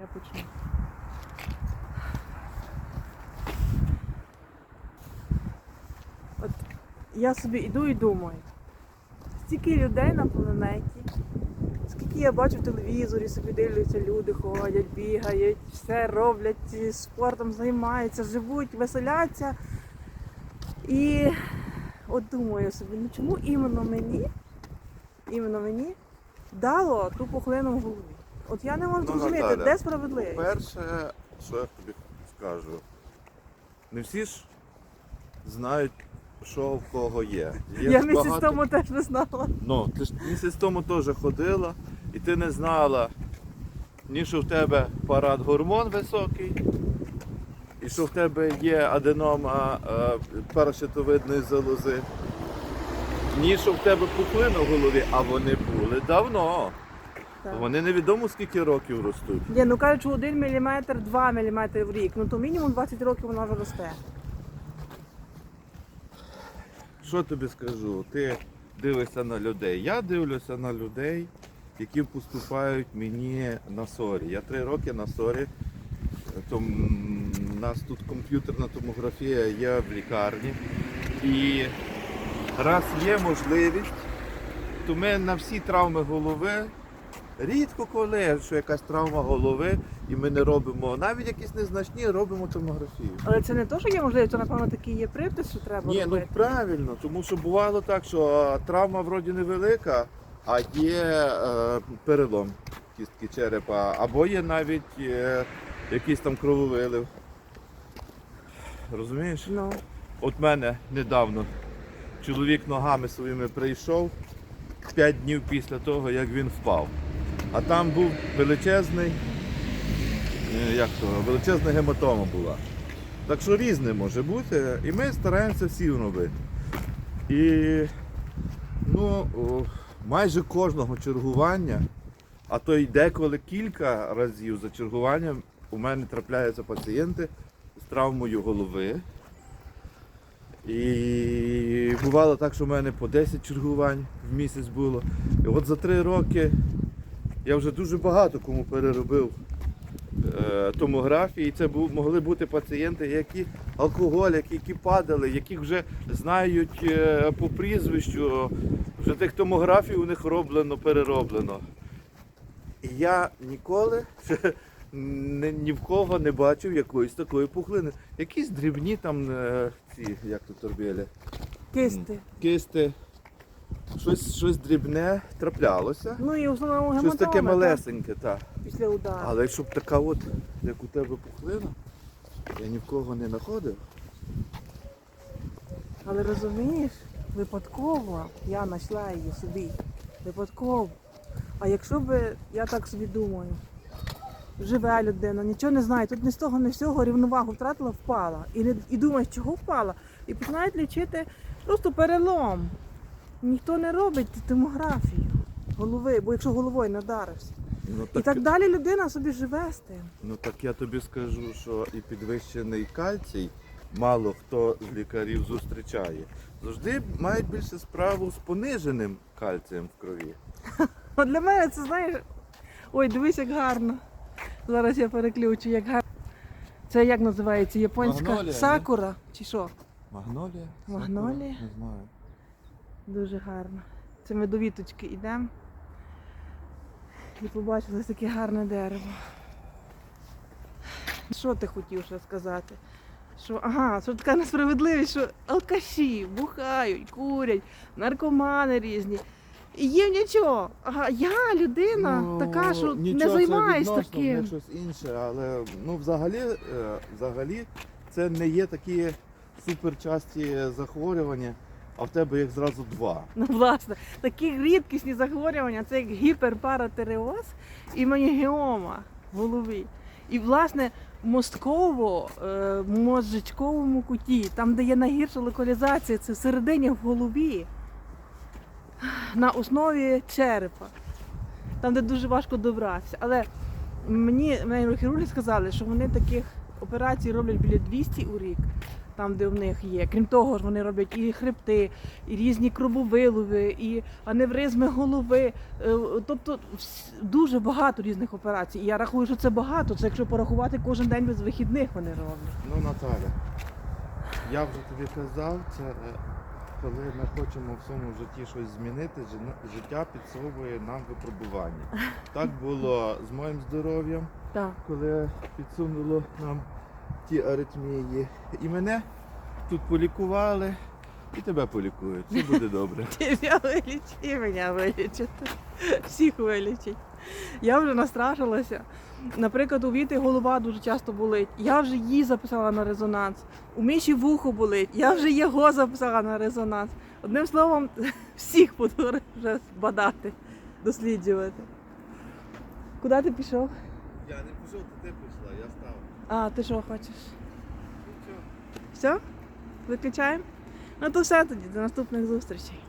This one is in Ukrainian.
Я почну. От я собі йду і думаю, стільки людей на планеті, скільки я бачу в телевізорі, собі дивляться, люди ходять, бігають, все роблять, спортом займаються, живуть, веселяться. І от думаю собі, ну чому іменно мені, іменно мені дало ту пухлину в голові? От я не можу Ну, зрозуміти, Наталя, де справедливість? Перше, що я тобі скажу, не всі ж знають, що в кого є. є Я ж місяць багато- тому теж не знала. Ну, ти ж місяць тому теж ходила, і ти не знала, ні що в тебе парад гормон високий, і що в тебе є аденома е, паращитовидної залози, ні що в тебе пухлина в голові, а вони були давно. Так. Вони невідомо скільки років ростуть. Ні, ну кажуть, що 1 мм, 2 мм в рік. Ну то мінімум 20 років вона вже росте. Що тобі скажу? Ти дивишся на людей. Я дивлюся на людей, які поступають мені на сорі. Я три роки на сорі. То у нас тут комп'ютерна томографія є в лікарні. І раз є можливість, то ми на всі травми голови. Рідко коли, що якась травма голови, і ми не робимо, навіть якісь незначні, робимо томографію. Але це не то, що є можливість, то напевно такий є припис, що треба Ні, ну правильно, тому що бувало так, що травма вроді невелика, а є е, перелом кістки черепа, або є навіть е, якийсь там крововилив. Розумієш? Ну, От мене недавно чоловік ногами своїми прийшов 5 днів після того, як він впав. А там був величезний, е, як то, величезна гематома була. Так що різне може бути, і ми стараємося всі робити. І ну, майже кожного чергування, а то й деколи кілька разів за чергуванням у мене трапляються пацієнти з травмою голови. І бувало так, що в мене по 10 чергувань в місяць було. І от за три роки я вже дуже багато кому переробив е, томографії. І це бу- могли бути пацієнти, які алкоголіки, які падали, яких вже знають е, по прізвищу, вже тих томографій у них роблено, перероблено. І я ніколи ні, ні в кого не бачив якоїсь такої пухлини. Якісь дрібні там е, ці, як тут торбілі, кисти. кисти. Щось, щось дрібне траплялося. Ну і основному Щось таке малесеньке, так. після удару. Але щоб така от, як у тебе пухлина, я ні в кого не знаходив. Але розумієш, випадково я знайшла її собі. Випадково. А якщо би, я так собі думаю, живе людина, нічого не знає, тут ні з того, ні з цього рівновагу втратила, впала. І, не, і думаєш, чого впала? І починають лічити просто перелом. Ніхто не робить томографію голови, бо якщо головою не вдарився. Ну І так далі людина собі живе з тим. Ну так я тобі скажу, що і підвищений кальцій мало хто з лікарів зустрічає. Завжди мають більше справу з пониженим кальцієм в крові. От для мене це знаєш. Ой, дивись, як гарно. Зараз я переключу, як гарно. Це як називається? Японська Магнолія, сакура чи що? Магнолія? Магнолія? Не знаю. Дуже гарно. Це ми до віточки йдемо. І побачили таке гарне дерево. Що ти хотів ще сказати? Що, ага, що така несправедливість, що алкаші бухають, курять, наркомани різні. І їм нічого. Ага, я людина Ну, така, що не це займаюсь відносно, таким. них щось інше, але ну, взагалі, е, взагалі це не є такі суперчасті захворювання, а в тебе їх зразу два. Ну, власне, такі рідкісні захворювання, це як гіперпаратереоз і менінгіома в голові. І, власне, в мозково, е, мозжечковому куті, там, де є найгірша локалізація, це всередині в голові, на основі черепа, там, де дуже важко добратися. Але мені нейрохірурги сказали, що вони таких операцій роблять біля 200 у рік. Там, де в них є. Крім того вони роблять і хребти, і різні крововилови, і аневризми голови. Е, Тобто дуже багато різних операцій. І я рахую, що це багато. Це якщо порахувати кожен день без вихідних вони роблять. Ну, Наталя, я вже тобі казав, це е, коли ми хочемо в своєму житті щось змінити, життя підсовує нам випробування. Так було з моїм здоров'ям, коли підсунуло нам ті аритмії. І мене тут полікували, і тебе полікують. Все буде добре. Тебя вилічить, і мене вилічить. Всіх вилічить. Я вже настрашилася. Наприклад, у Віти голова дуже часто болить. Я вже її записала на резонанс. У Міші вухо болить. Я вже його записала на резонанс. Одним словом, всіх буду вже бадати, досліджувати. Куди ти пішов? Я не пішов, то ти пішла, я став. А, ти що хочеш? Все? Виключаємо? Ну то все тоді, до наступних зустрічей.